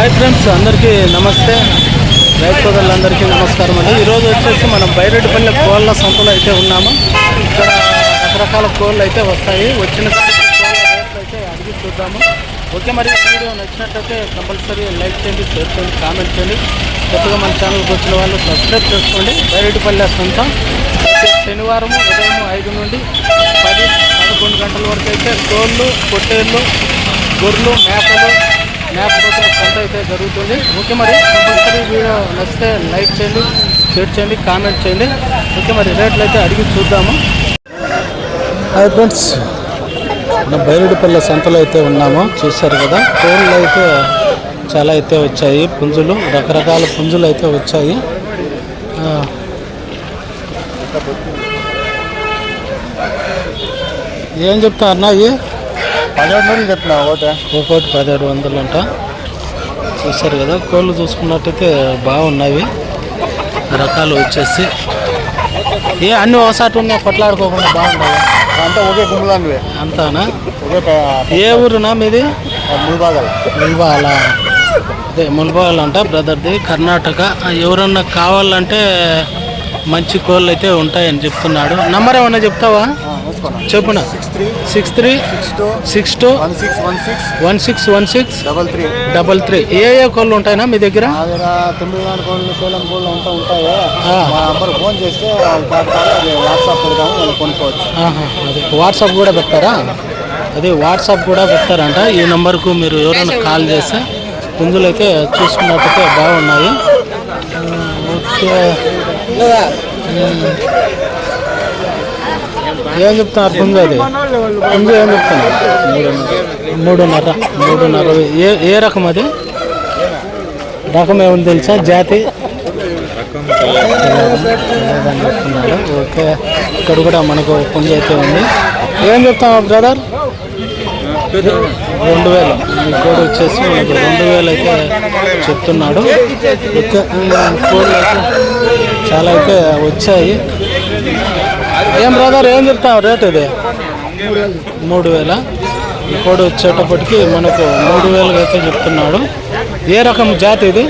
Hi friends అందరికీ నమస్తే. రైతు సోదరులందరికీ నమస్కారం అండి. ఈరోజు వచ్చేసి మనం బైరెడ్డిపల్లి కోళ్ళ సంతలో అయితే ఉన్నాము. ఇక్కడ రకరకాల కోళ్ళు అయితే వస్తాయి. వచ్చిన రేట్లు అయితే అడిగి చూద్దాము. ఓకే మరి వీడియో నచ్చినట్లయితే కంపల్సరీ లైక్ చేయండి షేర్ చేయండి కామెంట్ చేయండి. కొత్తగా మన ఛానల్కి వచ్చిన వాళ్ళు సబ్స్క్రైబ్ చేసుకోండి. బైరెడ్డిపల్లి సొంత శనివారం ఉదయం ఐదు నుండి పది పదకొండు గంటల వరకు అయితే కోళ్ళు పొట్టేళ్ళు గొర్రెలు మేకలు మేకపోతే కొంత అయితే జరుగుతుంది. ఓకే మరి కంపల్సరీ వీడియో నచ్చితే లైక్ చేయండి షేర్ చేయండి కామెంట్ చేయండి. ఓకే మరి రేట్లు అయితే అడిగి చూద్దాము. హాయ్ ఫ్రెండ్స్ మనం బైరుడిపల్లి సంతలో అయితే ఉన్నాము. చూశారు కదా కోళ్ళు అయితే చాలా అయితే వచ్చాయి. పుంజులు రకరకాల పుంజులు అయితే వచ్చాయి. ఏం చెప్తా అన్నా ఇవి పదిహేడు నెలలు చెప్పిన ఒకటి ఒక్కోటి పదిహేడు వందలు అంట చూశారు కదా కోళ్ళు చూసుకున్నట్టయితే బాగున్నాయి. రకాలు వచ్చేసి. ఏ అన్ని ఒకసారి ఉన్నాయి కొట్లాడుకోకుండా బాగున్నాయి అంతా ఒకే గుమ్మలాంటివి అంతానా? ఏ ఊరునా మీది? మూడు భాగాలు ముల్బాల అదే ముల్బాల అంట బ్రదర్ది. కర్ణాటక. ఎవరన్నా కావాలంటే మంచి కోళ్ళు అయితే ఉంటాయని చెప్తున్నాడు. నంబర్ ఏమన్నా చెప్తావా? చెప్పునా? Six three six three six two six two one six one six one six one six double three. Double three. ఏ ఏ కోళ్ళు ఉంటాయినా మీ దగ్గర? నాలుగు కోళ్ళు సేలం కోళ్ళు అంతా ఉంటాయి. నంబర్ ఫోన్ చేస్తే వాట్సాప్ కొనుక్కోవచ్చు. అదే. వాట్సాప్ కూడా పెడతారా? అదే వాట్సాప్ కూడా పెడతారంట. ఈ నెంబర్కు మీరు ఎవరైనా కాల్ చేస్తే పుంజులు అయితే చూసుకున్నట్టయితే బాగున్నాయి. ఓకే. ఏం చెప్తున్నారు పుంజు అది పుంజు ఏం చెప్తున్నారు మూడున్నర మూడున్నర ఏ ఏ రకం అది? రకం ఏమని తెలుసా? జాతి? చెప్తున్నాడు ఓకే. ఇక్కడ కూడా మనకు పుంజ అయితే ఉంది. ఏం చెప్తాం బ్రదర్? రెండు వేలు. ఈ కోడి వచ్చేసి మనకు రెండు వేలు అయితే చెప్తున్నాడు. ఓకే. కోళ్ళు అయితే చాలా అయితే వచ్చాయి. ఏం బ్రదర్ ఏం చెప్తాం రేట్ ఇది? మూడు వేల కోడి వచ్చేటప్పటికి మనకు మూడు వేలు అయితే చెప్తున్నాడు. ఏ రకం జాతి ఇది?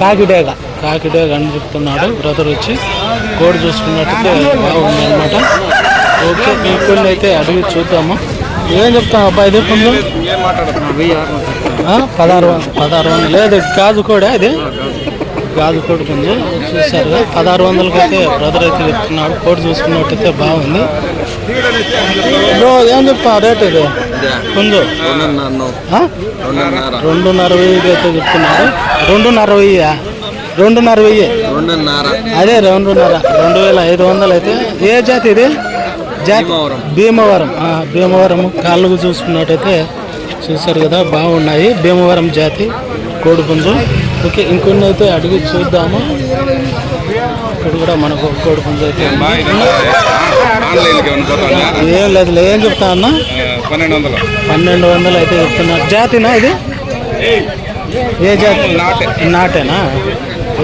కాకిడేగ. కాకిడేగ అని చెప్తున్నాడు బ్రదర్ వచ్చి. కోడి చూసుకున్నట్టయితే బాగుంది అనమాట ఓకే ఈ కొన్ని అయితే అడిగి చూద్దాము. ఏం చెప్తాం అబ్బాయి ఇది ఆ? పదహారు పదహారు వందలు. లేదు గాజు కోడే ఇది? గాజు కోడి కొంచెం చూశారు కదా పదహారు వందలకి అయితే బ్రదర్ అయితే చెప్తున్నాడు కోడి చూసుకున్నట్టయితే బాగుంది. బ్రో ఏం చెప్తాం? రేట్ ఇది? కొంచెం? రెండున్నర వెయ్యికి అయితే చెప్తున్నారు. రెండున్నర వెయ్యి? రెండున్నర వెయ్యి? అదే రెండున్నర. రెండు వేల ఐదు వందలు అయితే ఏ జాతి ఇది? జాతి భీమవరం. ఆ, భీమవరం కాళ్ళకు చూసుకున్నట్టయితే చూశారు కదా బాగున్నాయి. భీమవరం జాతి. కోడిపుంజు ఓకే ఇంకొన్ని అయితే అడిగి చూద్దాము? ఇక్కడ కూడా మనకు కోడిపుంజు అయితే. ఏం లేదు ఏం చెప్తా అన్నా? పన్నెండు వందలు. పన్నెండు వందలు అయితే చెప్తున్నారు జాతినా ఇది? ఏ జాతి? నాటేనా?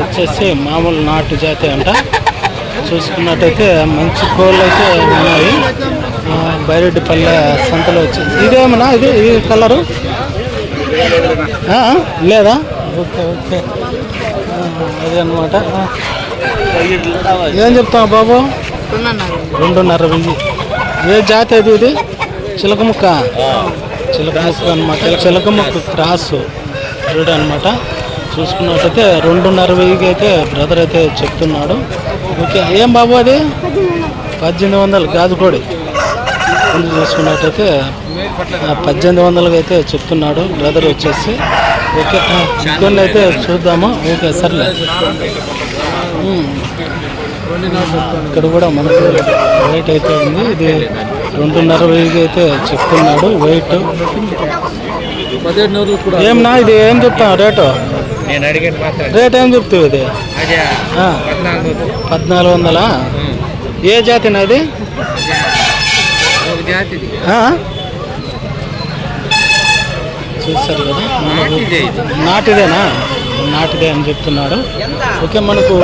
వచ్చేసి మామూలు నాటు జాతి అంట. చూసుకున్నట్టయితే మంచి కోళ్ళు అయితే ఉన్నాయి. బైరెడ్డిపల్లె సంతలో వచ్చింది ఇదేమన్నా? ఇది ఈ కలరు? లేదా? Okay okay. ఆ, అదే అనమాట ఏం చెప్తావు బాబు? రెండున్నర వెయ్యి. ఏ జాతి అది ఇది? చిలక ముక్క. చిలక ముక్క అనమాట చిలక ముక్క క్రాస్. బ్రీడ్ అనమాట చూసుకున్నట్టయితే రెండున్నర వెయ్యికి అయితే బ్రదర్ అయితే చెప్తున్నాడు. ఓకే ఏం బాబు అది? పద్దెనిమిది వందలు గాజుకోడి. ముందు చూసుకున్నట్టయితే పద్దెనిమిది వందలకి అయితే చెప్తున్నాడు. బ్రదర్ వచ్చేసి ఓకే ఇంకొన్ని అయితే చూద్దాము? ఓకే సర్లే. ఇక్కడ కూడా మనకు వెయిట్ అయితే ఉంది. ఇది రెండున్నర వెయ్యికి అయితే చెప్తున్నాడు. వెయిట్ ఏమన్నా ఇది ఏం చెప్తాం రేటు? రేట్ ఏం చెప్తావు ఇది? పద్నాలుగు వందలా. ఏ జాతినా ఒక జాతిది చూస్తారు కదా మనకు నాటిదేనా నాటిదే అని చెప్తున్నాడు ఓకే మనకు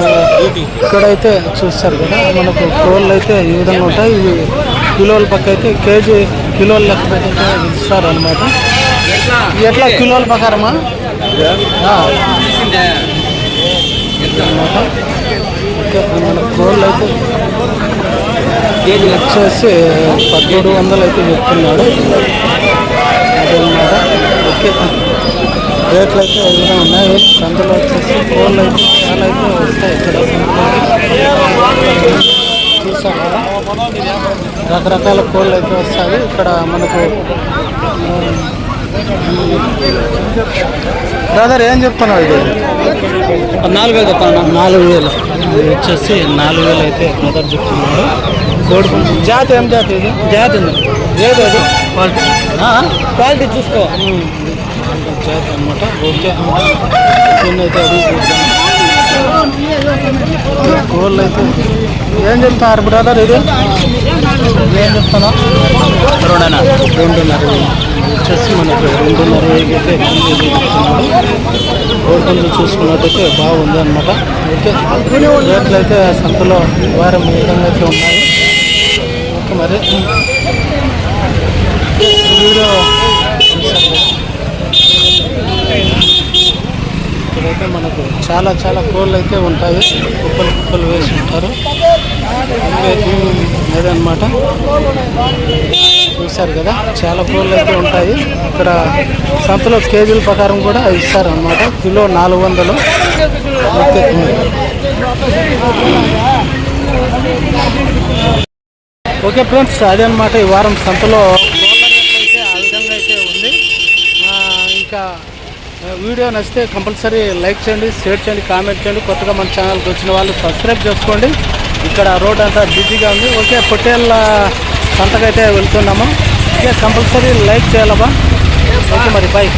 ఇక్కడైతే చూస్తారు కదా మనకు కోళ్ళు అయితే ఈ విధంగా ఉంటాయి ఇవి కిలోల పక్క అయితే కేజీ కిలోల లెక్క ఇస్తారు అనమాట ఎట్లా కిలోల ప్రకారమా అనమాట ఓకే, మన కోళ్ళు అయితే ఇది వచ్చేసి పదమూడు వందలు అయితే చెప్తున్నాడు. అదన్నమాట ఓకే. రేట్లు అయితే విధంగా ఉన్నాయి. సంతలో వచ్చేసి కోళ్ళు అయితే చాలా అయితే వస్తాయి ఇక్కడ. కదా. రకరకాల కోళ్ళు అయితే వస్తాయి. ఇక్కడ మనకు బ్రదర్ ఏం చెప్తున్నావు ఇది? నాలుగు వేలు చెప్తాను నాలుగు వేలు. వచ్చేసి నాలుగు వేలు అయితే బ్రదర్ చెప్తున్నాడు. కోడి పుంజు జాతి ఏం జాతి ఇది? జాతి ఉంది. ఏది అది? క్వాలిటీ చూసుకో. జాతి అనమాట ఓకే దీన్ని అయితే అడిగి చూద్దాం. కోళ్ళు అయితే ఏం చెప్తున్నారు బ్రదర్ ఇది? ఏం చెప్తున్నా? రెండున్నర. రెండున్నర. వచ్చేసి మనకు రెండున్నర కోడిపుంజు చూసుకున్నట్టయితే బాగుంది అనమాట ఓకే. రేట్లు అయితే సంతలో వారం విధంగా అయితే ఉన్నాయి. ఓకే మరి. వీడియో ఇక్కడైతే మనకు చాలా చాలా కోళ్ళు అయితే ఉంటాయి. కుప్పలు కుప్పలు వేసి ఉంటారు. ఓకే అదనమాట చూశారు కదా చాలా కోళ్ళు అయితే ఉంటాయి. ఇక్కడ సంతలో కేజీల ప్రకారం కూడా ఇస్తారు అనమాట కిలో నాలుగు వందలు. ఓకే ఓకే ఫ్రెండ్స్ అదే అనమాట ఈ వారం సంతలో వీడియో నచ్చితే కంపల్సరీ లైక్ చేయండి షేర్ చేయండి కామెంట్ చేయండి. కొత్తగా మన ఛానల్కి వచ్చిన వాళ్ళు సబ్స్క్రైబ్ చేసుకోండి. ఇక్కడ రోడ్ అంతా బిజీగా ఉంది. ఓకే పొట్టేళ్ళ సంతకైతే వెళ్తున్నాము. ఓకే కంపల్సరీ లైక్ చేయాలబ్బా. ఓకే మరి బాయ్